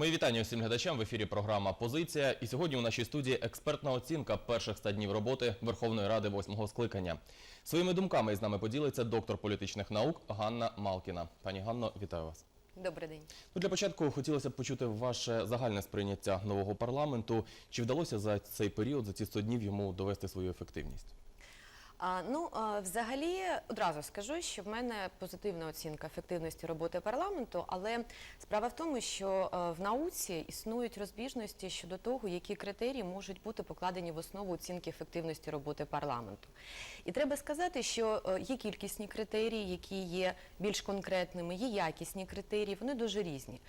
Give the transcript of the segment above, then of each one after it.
Мої вітання усім глядачам в ефірі програма Позиція. І сьогодні у нашій студії експертна оцінка перших 100 днів роботи Верховної Ради восьмого скликання. Своїми думками із нами поділиться доктор політичних наук Ганна Малкіна. Пані Ганно, вітаю вас. Добрий день. Ну, для початку хотілося б почути ваше загальне сприйняття нового парламенту. Чи вдалося за цей період, за ці 100 днів йому довести свою ефективність? Ну, взагалі, одразу скажу, що в мене позитивна оцінка ефективності роботи парламенту, але справа в тому, що е, в науці існують розбіжності щодо того, які критерії можуть бути покладені в основу оцінки ефективності роботи парламенту. І треба сказати, що е, є кількісні критерії, які є більш конкретними, є якісні критерії, вони дуже різні.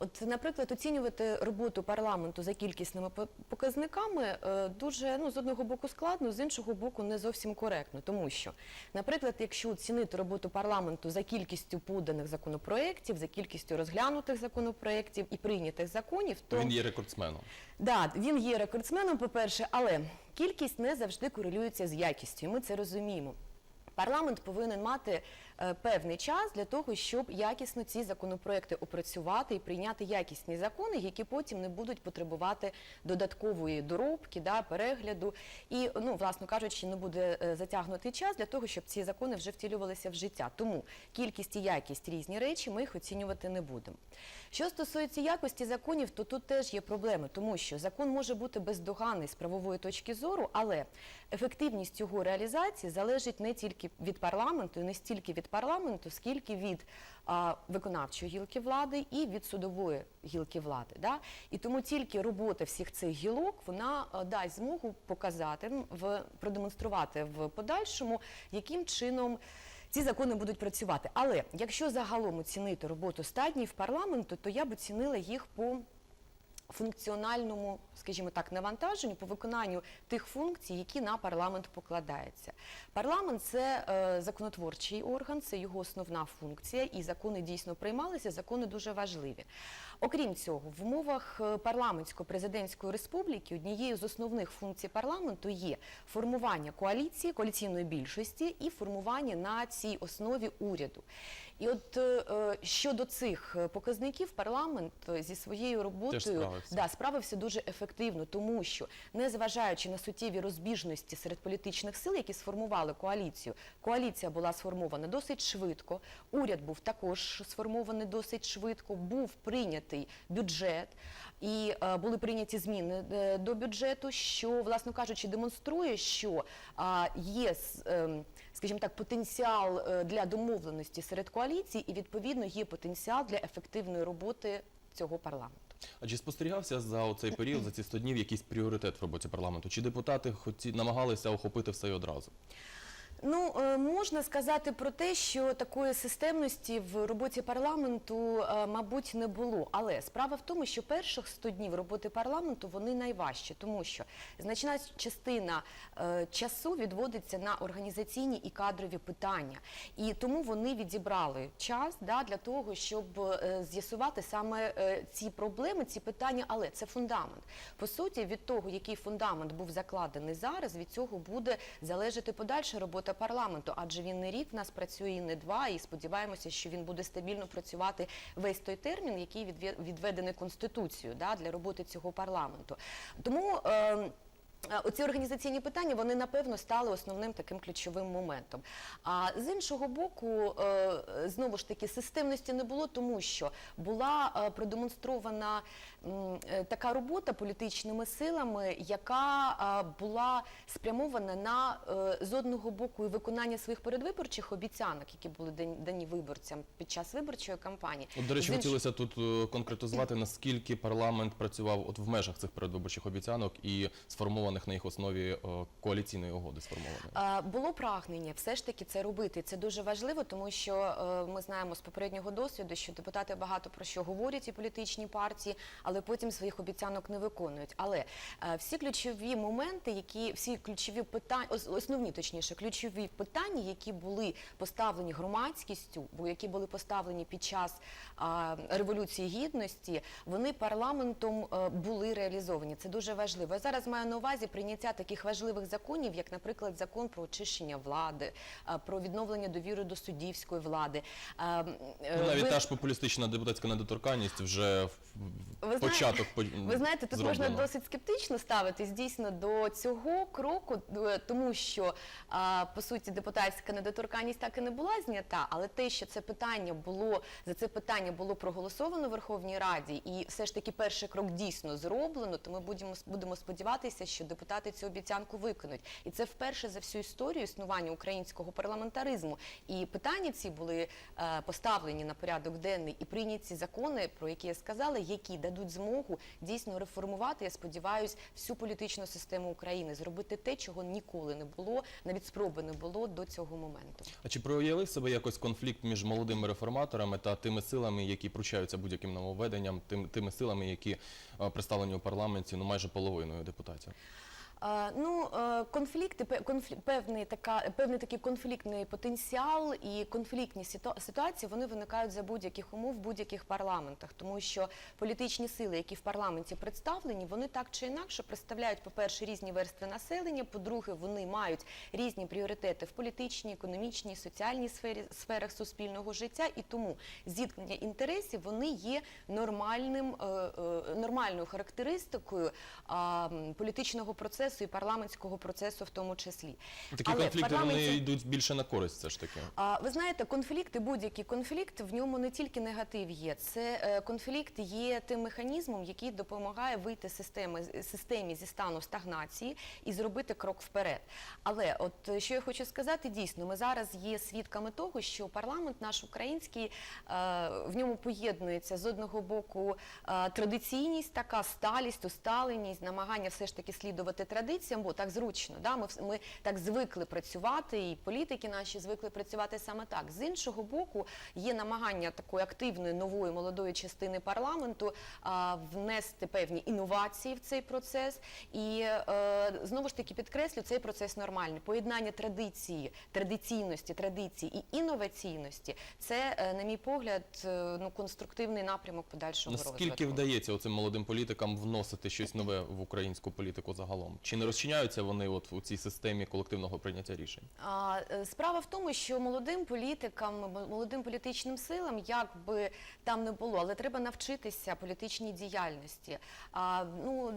От, наприклад, оцінювати роботу парламенту за кількісними по- показниками е, дуже ну з одного боку складно, з іншого боку не зовсім коректно, тому що, наприклад, якщо оцінити роботу парламенту за кількістю поданих законопроєктів, за кількістю розглянутих законопроєктів і прийнятих законів, то Він є рекордсменом. Да, він є рекордсменом, по-перше, але кількість не завжди корелюється з якістю. і Ми це розуміємо. Парламент повинен мати певний час для того, щоб якісно ці законопроекти опрацювати і прийняти якісні закони, які потім не будуть потребувати додаткової доробки, да, перегляду. І, ну, власно кажучи, не буде е, затягнутий час для того, щоб ці закони вже втілювалися в життя. Тому кількість і якість різні речі, ми їх оцінювати не будемо. Що стосується якості законів, то тут теж є проблеми, тому що закон може бути бездоганний з правової точки зору, але ефективність його реалізації залежить не тільки від парламенту, не стільки від парламенту, скільки від а, виконавчої гілки влади і від судової гілки влади. Да? І тому тільки робота всіх цих гілок вона а, дасть змогу показати, в, продемонструвати в подальшому, яким чином. Ці закони будуть працювати. Але якщо загалом оцінити роботу стаднів парламенту, то я б оцінила їх по функціональному, скажімо так, навантаженню по виконанню тих функцій, які на парламент покладаються. Парламент це е, законотворчий орган, це його основна функція, і закони дійсно приймалися. Закони дуже важливі. Окрім цього, в умовах е, парламентсько-президентської республіки однією з основних функцій парламенту є формування коаліції, коаліційної більшості і формування на цій основі уряду. І от е, щодо цих е, показників парламент е, зі своєю роботою справився. да, справився дуже ефективно, тому що незважаючи на суттєві розбіжності серед політичних сил, які сформували коаліцію, коаліція була сформована досить швидко. Уряд був також сформований досить швидко. Був прийнятий бюджет і були прийняті зміни до бюджету, що, власно кажучи, демонструє, що є. ем, скажімо так, потенціал для домовленості серед коаліцій, і відповідно є потенціал для ефективної роботи цього парламенту. А чи спостерігався за цей період, за ці 100 днів, якийсь пріоритет в роботі парламенту? Чи депутати хоті намагалися охопити все одразу? Ну е, можна сказати про те, що такої системності в роботі парламенту, е, мабуть, не було. Але справа в тому, що перших 100 днів роботи парламенту вони найважчі, тому що значна частина е, часу відводиться на організаційні і кадрові питання, і тому вони відібрали час да, для того, щоб з'ясувати саме ці проблеми, ці питання. Але це фундамент. По суті, від того, який фундамент був закладений зараз, від цього буде залежати подальша робота парламенту, адже він не рік в нас працює, і не два, і сподіваємося, що він буде стабільно працювати весь той термін, який відведений конституцією да, для роботи цього парламенту. Тому. Е, Е, Оці організаційні питання вони напевно стали основним таким ключовим моментом. А з іншого боку, е, знову ж таки, системності не було, тому що була е, продемонстрована така робота політичними силами, яка е, була спрямована на е, з одного боку і виконання своїх передвиборчих обіцянок, які були дан- дані виборцям під час виборчої кампанії. От, до речі, хотілося тут е, конкретизувати, наскільки парламент працював от в межах цих передвиборчих обіцянок і сформованих на їх основі е, коаліційної угоди сформованої. Було прагнення все ж таки це робити. Це дуже важливо, тому що е, ми знаємо з попереднього досвіду, що депутати багато про що говорять і політичні партії, але потім своїх обіцянок не виконують. Але е, всі ключові моменти, які всі ключові питання, основні точніше, ключові питання, які були поставлені громадськістю, бо які були поставлені під час революції гідності, вони парламентом е, були реалізовані. Це дуже важливо. Я зараз маю на увазі. прийняття таких важливих законів, як, наприклад, закон про очищення влади, а, про відновлення довіри до суддівської влади. а, м, е, Ну, навіть ви- та ж популістична депутатська недоторканність вже в- в- Ви початок по- Ви знаєте, тут можна зроблено. досить скептично ставитись дійсно до цього кроку, е, тому що а, по суті депутатська недоторканність так і не була знята, але те, що це питання було за це питання було проголосовано в Верховній Раді, і все ж таки перший крок дійсно зроблено, то ми будемо будемо сподіватися, що депутати цю обіцянку виконують. І це вперше за всю історію існування українського парламентаризму. І питання ці були е, поставлені на порядок денний і прийняті закони, про які я сказала, які дадуть змогу дійсно реформувати, я сподіваюся, всю політичну систему України, зробити те, чого ніколи не було, навіть спроби не було до цього моменту. А чи проявив себе якось конфлікт між молодими реформаторами та тими силами, які пручаються будь-яким нововведенням, тим, тими силами, які е, представлені у парламенті, ну майже половиною депутатів? Е, Ну, е, конфлікти, пе- певний, така, певний такий конфліктний потенціал і конфліктні ситуації вони виникають за будь-яких умов в будь-яких парламентах, тому що політичні сили, які в парламенті представлені, вони так чи інакше представляють, по-перше, різні верстви населення, по-друге, вони мають різні пріоритети в політичній, економічній, соціальній сфері сферах суспільного життя, і тому зіткнення інтересів вони є нормальним, е, нормальною характеристикою політичного процесу і парламентського процесу в тому числі. Такі Але конфлікти вони йдуть більше на користь, все ж таки. а, ви знаєте, конфлікти, будь-який конфлікт, в ньому не тільки негатив є. Це е, конфлікт є тим механізмом, який допомагає вийти системи, системі зі стану стагнації і зробити крок вперед. Але от е, що я хочу сказати, дійсно, ми зараз є свідками того, що парламент наш український е, в ньому поєднується з одного боку е, традиційність, така сталість, усталеність, намагання все ж таки слідувати традиціям, бо так зручно. Да? Ми, ми так звикли працювати, і політики наші звикли працювати саме так. З іншого боку, є намагання такої активної нової молодої частини парламенту а, внести певні інновації в цей процес. І е, знову ж таки підкреслю, цей процес нормальний. Поєднання традиції, традиційності, традиції і інноваційності це, е, на мій погляд, е, ну конструктивний напрямок подальшого Наскільки розвитку. вдається оцим молодим політикам вносити щось нове в українську політику загалом? Чи не розчиняються вони от у цій системі колективного прийняття рішень? А, е, Справа в тому, що молодим політикам, молодим політичним силам, як би там не було, але треба навчитися політичній діяльності. А, ну,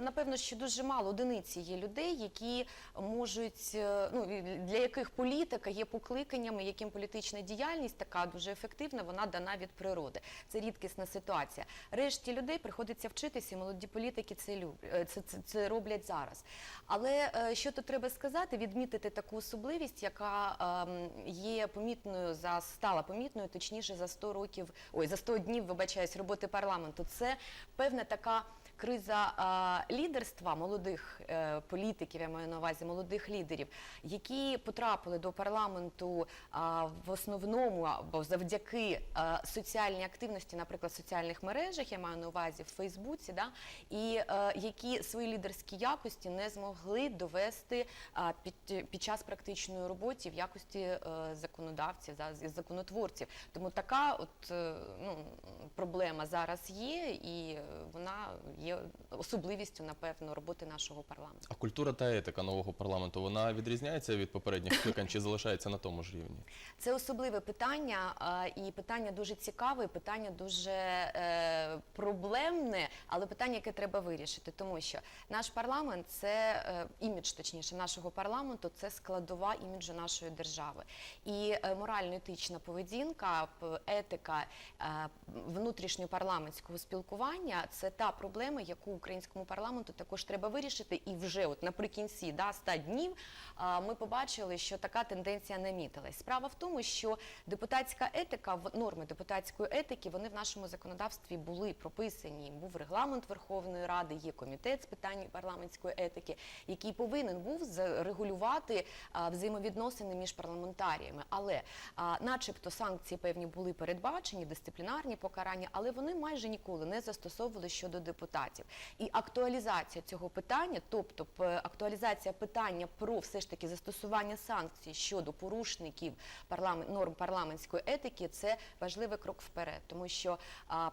напевно, що дуже мало одиниці є людей, які можуть, е, ну, для яких політика є покликанням, і яким політична діяльність така дуже ефективна, вона дана від природи. Це рідкісна ситуація. Решті людей приходиться вчитися, і молоді політики це, люб- це, це, це роблять зараз. Але е, що тут треба сказати, відмітити таку особливість, яка ем, є помітною за стала помітною, точніше за 100 років, ой, за 100 днів, вибачаюсь, роботи парламенту. Це певна така. Криза е, лідерства молодих е, політиків, я маю на увазі молодих лідерів, які потрапили до парламенту е, в основному або завдяки е, соціальній активності, наприклад, в соціальних мережах, я маю на увазі в Фейсбуці, да, і е, які свої лідерські якості не змогли довести е, під, під час практичної роботи в якості е, законодавців, за- законотворців. Тому така от ну, проблема зараз є, і вона є особливістю, напевно, роботи нашого парламенту. А культура та етика нового парламенту вона відрізняється від попередніх скликань чи залишається на тому ж рівні? Це особливе питання, і питання дуже цікаве, і питання дуже е, проблемне, але питання, яке треба вирішити, тому що наш парламент це е, імідж, точніше, нашого парламенту, це складова іміджу нашої держави. І е, морально-етична поведінка, етика внутрішньопарламентського спілкування це та проблема, яку українському парламенту також треба вирішити. І вже от наприкінці да, 100 днів ми побачили, що така тенденція намітилась. Справа в тому, що депутатська етика, норми депутатської етики, вони в нашому законодавстві були прописані. Був регламент Верховної Ради, є комітет з питань парламентської етики, який повинен був регулювати взаємовідносини між парламентаріями. Але, начебто, санкції певні були передбачені, дисциплінарні покарання, але вони майже ніколи не застосовували щодо депутатів. Депутатів. І актуалізація цього питання, тобто актуалізація питання про все ж таки застосування санкцій щодо порушників парламент, норм парламентської етики, це важливий крок вперед, тому що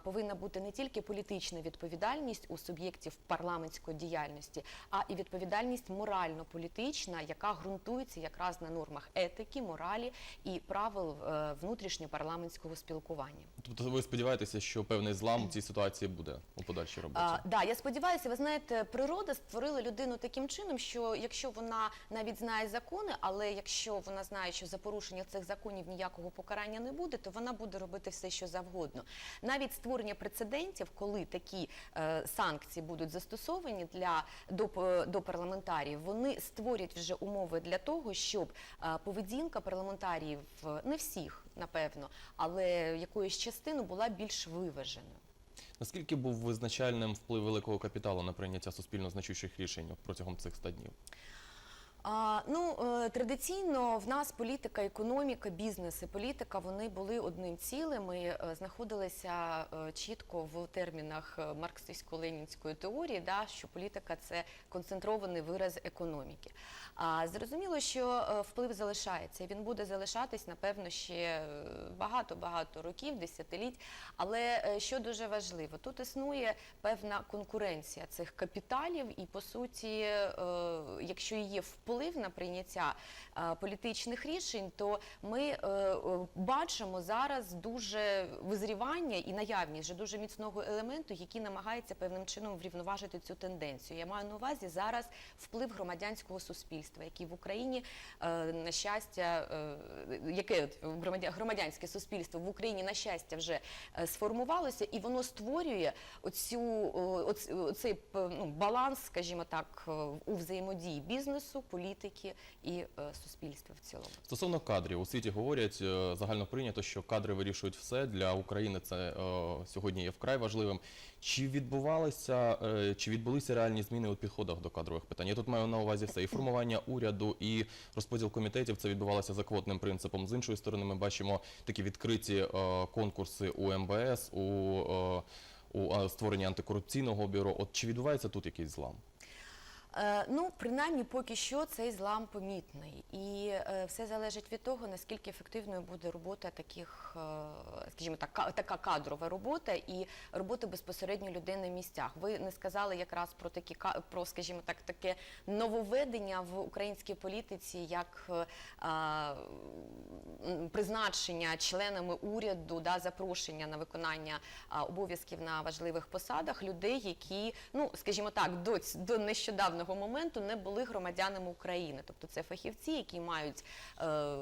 повинна бути не тільки політична відповідальність у суб'єктів парламентської діяльності, а і відповідальність морально-політична, яка ґрунтується якраз на нормах етики, моралі і правил е, внутрішньопарламентського спілкування. Тобто ви сподіваєтеся, що певний злам у цій ситуації буде у подальшій роботі? Да, я сподіваюся, ви знаєте, природа створила людину таким чином, що якщо вона навіть знає закони, але якщо вона знає, що за порушення цих законів ніякого покарання не буде, то вона буде робити все, що завгодно. Навіть створення прецедентів, коли такі е, санкції будуть застосовані для до, п- до парламентарів, вони створять вже умови для того, щоб е, поведінка парламентаріїв е, не всіх, напевно, але якоїсь частини була більш виваженою. Наскільки був визначальним вплив великого капіталу на прийняття суспільно значущих рішень протягом цих 100 днів? А, ну, е, традиційно в нас політика, економіка, бізнес і політика вони були одним цілим. Ми е, знаходилися е, чітко в термінах марксистсько-ленінської теорії, да, що політика це концентрований вираз економіки. А зрозуміло, що вплив залишається. і Він буде залишатись, напевно, ще багато-багато років, десятиліть. Але що дуже важливо, тут існує певна конкуренція цих капіталів, і по суті, якщо і є вплив на прийняття е, політичних рішень, то ми е, е, бачимо зараз дуже визрівання і наявність вже дуже міцного елементу, який намагається певним чином врівноважити цю тенденцію. Я маю на увазі зараз вплив громадянського суспільства, який в Україні на щастя, яке громадянське суспільство в Україні на щастя вже сформувалося, і воно створює оцю оцей ну, баланс, скажімо так, у взаємодії бізнесу, політики і е, суспільства в цілому. Стосовно кадрів, у світі говорять е, загально прийнято, що кадри вирішують все для України. Це е, сьогодні є вкрай важливим. Чи відбувалися, чи відбулися реальні зміни у підходах до кадрових питань? Я тут маю на увазі все і формування уряду, і розподіл комітетів. Це відбувалося за квотним принципом. З іншої сторони, ми бачимо такі відкриті конкурси у МБС, у, у створенні антикорупційного бюро. От чи відбувається тут якийсь злам? Е, ну, принаймні, поки що цей злам помітний, і е, все залежить від того, наскільки ефективною буде робота таких, е, скажімо так, така кадрова робота і робота безпосередньо людей на місцях. Ви не сказали якраз про такі про, скажімо так, таке нововведення в українській політиці, як а, призначення членами уряду, да, запрошення на виконання обов'язків на важливих посадах людей, які, ну скажімо так, до, до нещодавнього моменту не були громадянами України. Тобто це фахівці, які мають е,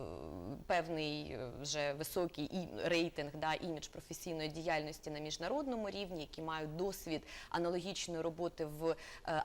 певний е, вже високий і рейтинг, да, імідж професійної діяльності на міжнародному рівні, які мають досвід аналогічної роботи в е,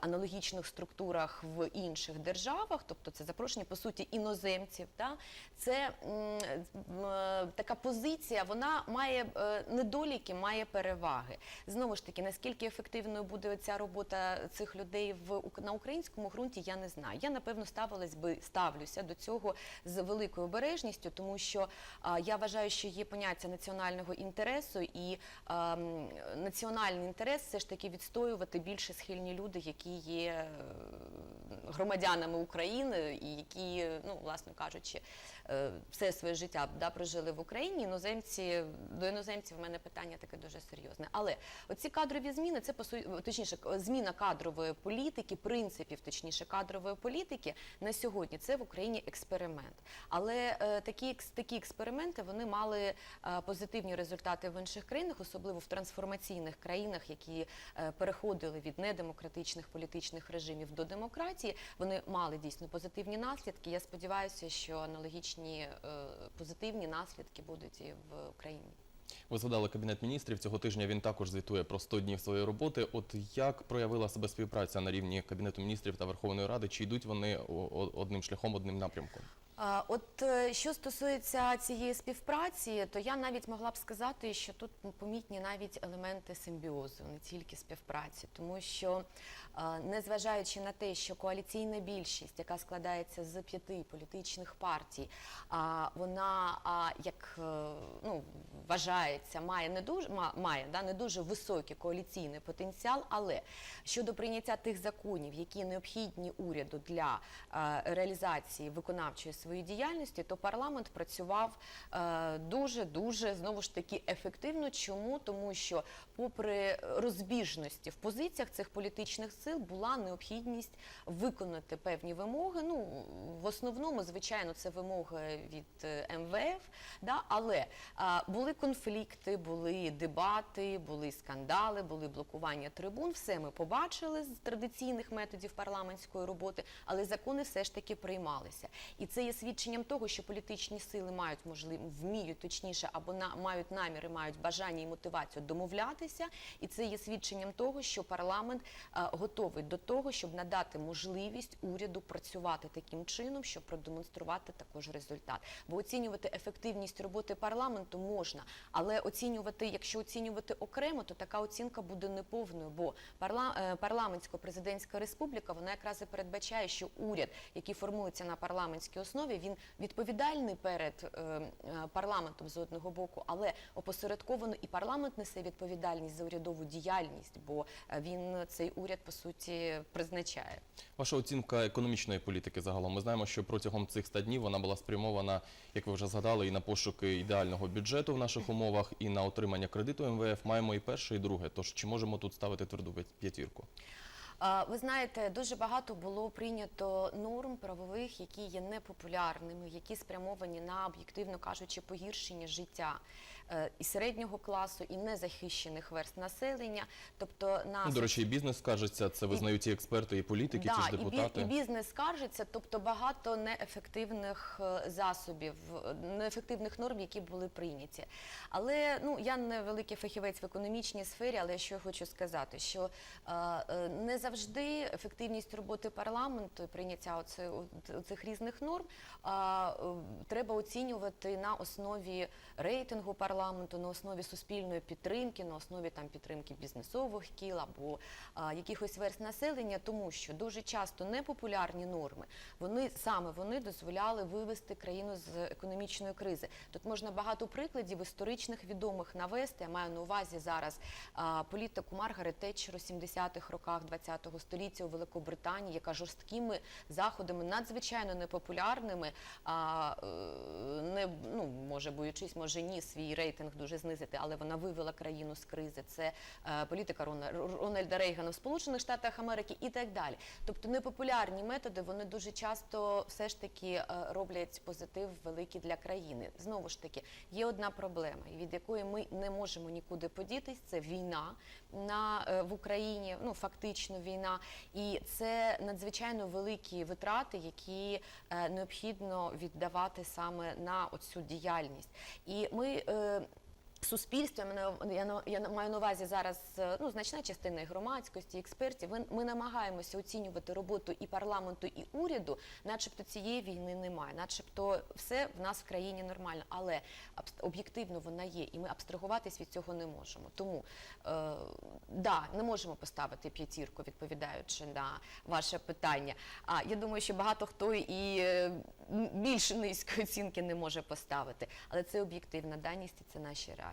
аналогічних структурах в інших державах, тобто це запрошення по суті іноземців. Да? Це м, е, така позиція, вона має е, недоліки, має переваги. Знову ж таки, наскільки ефективною буде ця робота цих людей в на українському ґрунті, я не знаю. Я напевно ставилась би ставлюся до цього з великою обережністю, тому що а, я вважаю, що є поняття національного інтересу, і а, національний інтерес все ж таки відстоювати більше схильні люди, які є е, громадянами України і які, ну власне кажучи, все своє життя да, прожили в Україні. Іноземці до іноземців в мене питання таке дуже серйозне. Але оці кадрові зміни, це по точніше, зміна кадрової політики, принципів, точніше, кадрової політики на сьогодні це в Україні експеримент. Але е, такі такі експерименти вони мали е, позитивні результати в інших країнах, особливо в трансформаційних країнах, які е, переходили від недемократичних політичних режимів до демократії. Вони мали дійсно позитивні наслідки. Я сподіваюся, що аналогічні е, позитивні наслідки будуть і в Україні. Ви згадали кабінет міністрів. Цього тижня він також звітує про 100 днів своєї роботи. От як проявила себе співпраця на рівні кабінету міністрів та Верховної Ради? Чи йдуть вони одним шляхом, одним напрямком? От е, що стосується цієї співпраці, то я навіть могла б сказати, що тут помітні навіть елементи симбіозу, не тільки співпраці, тому що е, незважаючи на те, що коаліційна більшість, яка складається з п'яти політичних партій, вона як е, ну, вважається, має не дуже має да, не дуже високий коаліційний потенціал, але щодо прийняття тих законів, які необхідні уряду для реалізації виконавчої своєї діяльності, то парламент працював дуже дуже знову ж таки ефективно. Чому? Тому що, попри розбіжності в позиціях цих політичних сил, була необхідність виконати певні вимоги. Ну в основному, звичайно, це вимоги від е, МВФ, да, але були конфлікти, були дебати, були скандали, були блокування трибун. Все ми побачили з традиційних методів парламентської роботи, але закони все ж таки приймалися. І це є свідченням того, що політичні сили мають можливо вміють точніше або на мають наміри, мають бажання і мотивацію домовлятися. І це є свідченням того, що парламент а, готовий до того, щоб надати можливість уряду працювати таким чином, щоб продемонструвати також результат. Бо оцінювати ефективність роботи парламенту можна, але оцінювати, якщо оцінювати окремо, то така оцінка буде неповною. Бо парла, е, парламентсько-президентська республіка вона якраз і передбачає, що уряд, який формується на парламентській основі, він відповідальний перед е, е, парламентом з одного боку, але опосередковано і парламент несе відповідальність за урядову діяльність, бо е, він цей уряд по суті призначає. Ваша оцінка економічної політики загалом. Ми знаємо, що протягом цих 100 днів вона була спрямована, як ви вже згадали, і на пошуки ідеального бюджету в наших умовах, і на отримання кредиту МВФ. Маємо і перше, і друге. Тож чи можемо тут ставити тверду п'ятірку? Ви знаєте, дуже багато було прийнято норм правових, які є непопулярними, які спрямовані на об'єктивно кажучи погіршення життя і середнього класу, і незахищених верст населення. Тобто на Ну, до речі, і бізнес скажеться, це визнають і експерти, і політики, Да, ті ж депутати. І, бізнес скаржиться, тобто багато неефективних е, засобів, е, неефективних норм, які були прийняті. Але ну я не великий фахівець в економічній сфері, але що я хочу сказати, що е, е, не завжди ефективність роботи парламенту і прийняття оце, цих різних норм е, треба оцінювати на основі рейтингу парламенту, на основі суспільної підтримки, на основі там підтримки бізнесових кіл або а, якихось верст населення, тому що дуже часто непопулярні норми, вони саме вони дозволяли вивести країну з економічної кризи. Тут можна багато прикладів історичних відомих навести. Я маю на увазі зараз а, політику Маргарет Тетчер у 70-х роках ХХ століття у Великобританії, яка жорсткими заходами надзвичайно непопулярними, а, е, не ну може боючись, може ні, свій рейтинг дуже знизити, але вона вивела країну з кризи. Це е, політика Рона- Рональда Рейгана в Сполучених Штатах Америки і так далі. Тобто непопулярні методи вони дуже часто все ж таки е, роблять позитив великий для країни. Знову ж таки, є одна проблема, від якої ми не можемо нікуди подітись. Це війна на е, в Україні, ну фактично війна, і це надзвичайно великі витрати, які е, необхідно віддавати саме на оцю діяльність. І ми. Е, Суспільство, я маю на увазі зараз е, ну, значна частина і громадськості, і експертів. Ми, ми намагаємося оцінювати роботу і парламенту, і уряду, начебто цієї війни немає, начебто все в нас в країні нормально, але об'єктивно вона є, і ми абстрагуватись від цього не можемо. Тому е, да, не можемо поставити п'ятірку, відповідаючи на ваше питання. А я думаю, що багато хто і е, більш низької оцінки не може поставити, але це об'єктивна даність і це наші реалії.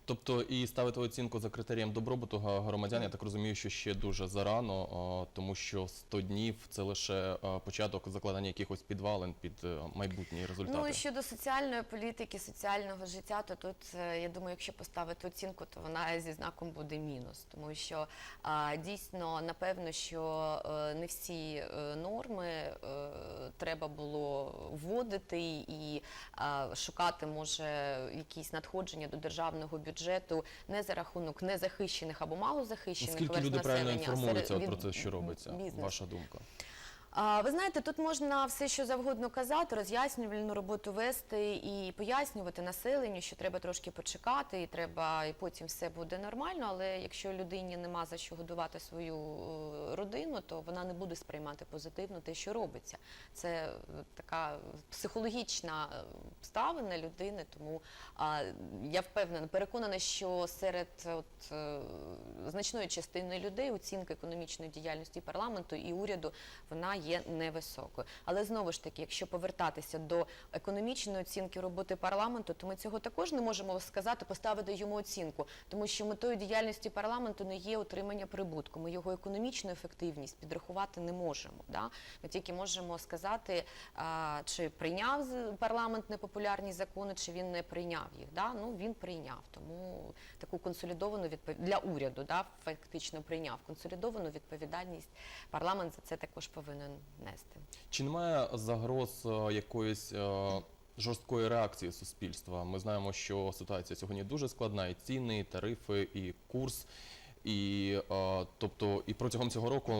Тобто і ставити оцінку за критерієм добробуту громадян, я так розумію, що ще дуже зарано, тому що 100 днів це лише початок закладання якихось підвалин під е, майбутні результати. Ну і щодо соціальної політики, соціального життя, то тут е, я думаю, якщо поставити оцінку, то вона зі знаком буде мінус, тому що дійсно напевно, що е, не всі норми треба було вводити і шукати може якісь надходження до державного бюджету не за рахунок незахищених або малозахищених Скільки верств люди правильно населення, а інформуються серед- про це, те, що робиться? бізнесу. Ваша думка? Ви знаєте, тут можна все, що завгодно казати, роз'яснювальну роботу вести і пояснювати населенню, що треба трошки почекати, і треба, і потім все буде нормально. Але якщо людині нема за що годувати свою е, родину, то вона не буде сприймати позитивно те, що робиться. Це е, така психологічна е, обставина людини. Тому я впевнена, переконана, що серед от, значної частини людей оцінка економічної діяльності парламенту і уряду вона є невисокою. Але знову ж таки, якщо повертатися до економічної оцінки роботи парламенту, то ми цього також не можемо сказати, поставити йому оцінку, тому що метою діяльності парламенту не є отримання прибутку. Ми його економічну ефективність підрахувати не можемо. Да? Ми тільки можемо сказати, а, чи прийняв парламент непопулярні закони, чи він не прийняв їх. Да? Ну він прийняв, тому таку консолідовану відпов... для уряду, да, фактично прийняв консолідовану відповідальність. Парламент за це також повинен нести. Чи немає загроз е, якоїсь е, жорсткої реакції суспільства? Ми знаємо, що ситуація сьогодні дуже складна, і ціни, і тарифи, і курс. І е, тобто, і протягом цього року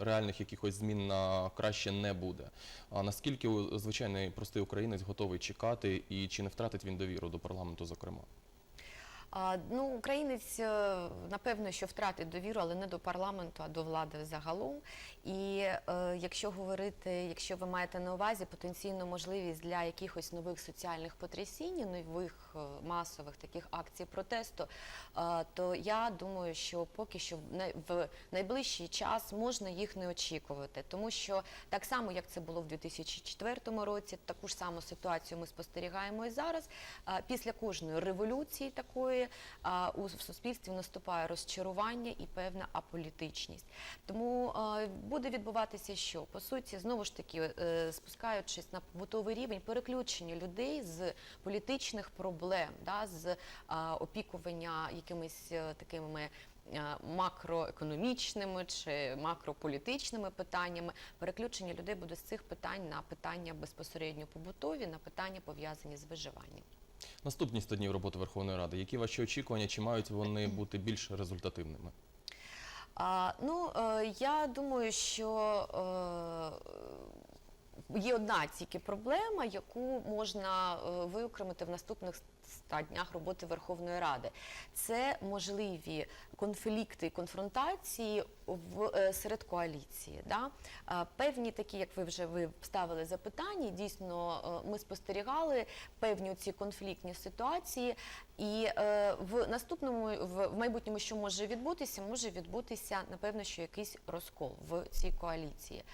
реальних якихось змін на краще не буде. А наскільки звичайний простий українець готовий чекати, і чи не втратить він довіру до парламенту, зокрема? Ну, українець, е, напевно, що втратить довіру, але не до парламенту, а до влади загалом. І е, якщо говорити, якщо ви маєте на увазі потенційну можливість для якихось нових соціальних потрясінь, нових е, масових таких акцій протесту, е, то я думаю, що поки що в найближчий час можна їх не очікувати, тому що так само, як це було в 2004 році, таку ж саму ситуацію ми спостерігаємо і зараз. А, Після кожної революції такої у суспільстві наступає розчарування і певна аполітичність. Тому буде відбуватися що? По суті, знову ж таки, е, спускаючись на побутовий рівень, переключення людей з політичних проблем, да, з опікування якимись е, такими е, макроекономічними чи макрополітичними питаннями. Переключення людей буде з цих питань на питання безпосередньо побутові, на питання пов'язані з виживанням. Наступні 100 днів роботи Верховної Ради. Які ваші очікування? Чи мають вони бути більш результативними? А, ну, е, я думаю, що е, є одна тільки проблема, яку можна е, виокремити в наступних 100 днях роботи Верховної Ради. Це можливі конфлікти конфронтації в, е, серед коаліції. Да? Певні такі, як ви вже ви ставили запитання, дійсно е, ми спостерігали певні ці конфліктні ситуації. І е, в наступному, в майбутньому, що може відбутися, може відбутися, напевно, що якийсь розкол в цій коаліції.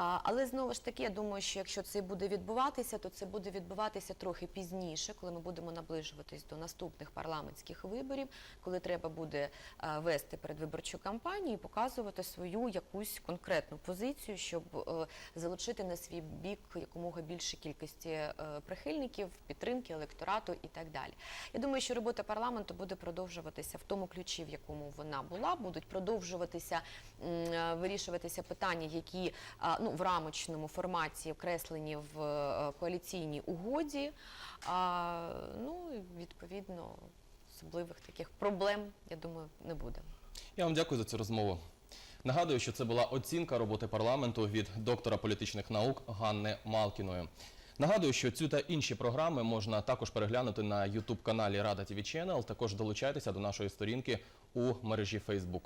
Але знову ж таки, я думаю, що якщо це буде відбуватися, то це буде відбуватися трохи пізніше, коли ми будемо наближуватись до наступних парламентських виборів, коли треба буде е, вести передвиборчу кампанію і показувати свою якусь конкретну позицію, щоб е, залучити на свій бік якомога більше кількості е, прихильників, підтримки електорату і так далі. Я думаю, що робота парламенту буде продовжуватися в тому ключі, в якому вона була. Будуть продовжуватися вирішуватися питання, які а, ну, в рамочному форматі окреслені в е, коаліційній угоді. А, ну, відповідно, особливих таких проблем, я думаю, не буде. Я вам дякую за цю розмову. Нагадую, що це була оцінка роботи парламенту від доктора політичних наук Ганни Малкіної. Нагадую, що цю та інші програми можна також переглянути на youtube каналі Рада ТВ Channel. Також долучайтеся до нашої сторінки у мережі Facebook.